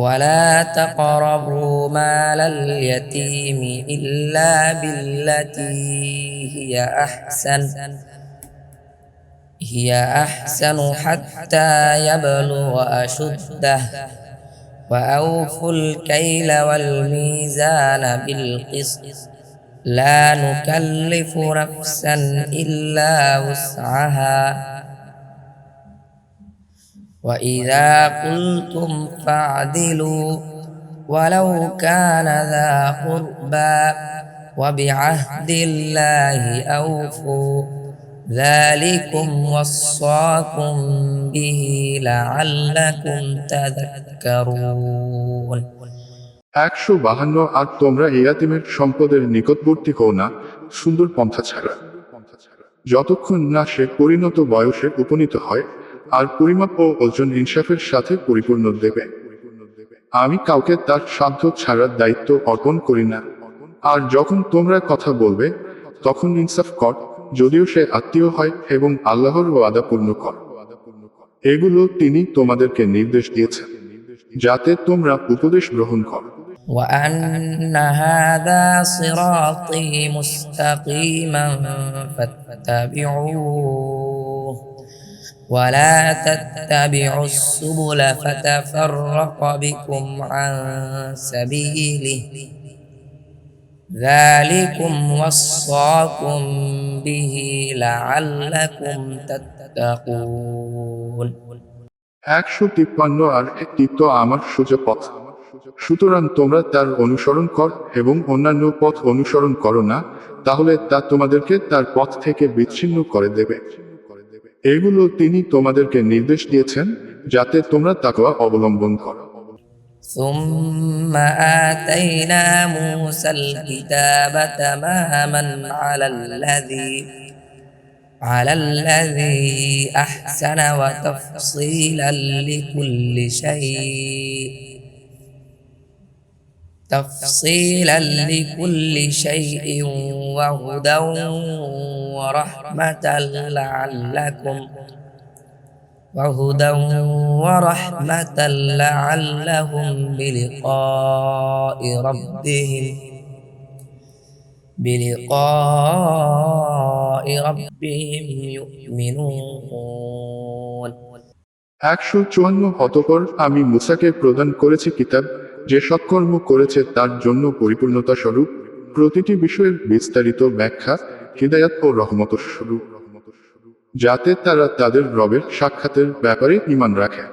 ولا تقربوا مال اليتيم إلا بالتي هي أحسن. هي أحسن حتى يبلغ أشده. وأوفوا الكيل والميزان بالقسط. لا نكلف نفسا إلا وسعها. وإذا قلتم فاعدلوا ولو كان ذا قربى وبعهد الله أوفوا ذلكم وصاكم به لعلكم تذكرون একশো বাহান্ন আর তোমরা ইয়াতিমের সম্পদের নিকটবর্তী হও না সুন্দর পন্থা ছাড়া যতক্ষণ না সে পরিণত বয়সে উপনীত হয় আর পরিমাপ ও ওজন ইনসাফের সাথে পরিপূর্ণ দেবে আমি কাউকে তার সাধ্য ছাড়ার দায়িত্ব অর্পণ করি না আর যখন তোমরা কথা বলবে তখন ইনসাফ কর যদিও সে আত্মীয় হয় এবং আল্লাহর ওয়াদা পূর্ণ কর এগুলো তিনি তোমাদেরকে নির্দেশ দিয়েছেন যাতে তোমরা উপদেশ গ্রহণ করো وأن هذا صراطي مستقيما فاتبعوه ولا تتبعوا السبل فتفرق بكم عن سبيله ذلكم وصاكم به لعلكم تتقون একশো তিপ্পান্ন আর একটি তো আমার সোজা পথ সুতরাং তোমরা তার অনুসরণ কর এবং অন্যান্য পথ অনুসরণ করো না তাহলে তা তোমাদেরকে তার পথ থেকে বিচ্ছিন্ন করে দেবে এগুলো তিনি তোমাদেরকে নির্দেশ দিয়েছেন যাতে তোমরা তাকওয়া অবলম্বন করো ثم آتينا موسى الكتاب تماما على الذي على الذي أحسن وتفصيلا لكل شيء تفصيلا لكل شيء وهدى ورحمة لعلكم وهدى ورحمة لعلهم بلقاء ربهم بلقاء ربهم يؤمنون একশো চুয়ান্ন অতপর আমি মুসাকে প্রদান করেছি কিতাব যে সৎকর্ম করেছে তার জন্য পরিপূর্ণতা স্বরূপ, প্রতিটি বিষয়ের বিস্তারিত ব্যাখ্যা, হৃদায়াত ও রহমত স্বরূপ। যাতে তারা তাদের রবের সাক্ষাতের ব্যাপারে ইমান রাখে।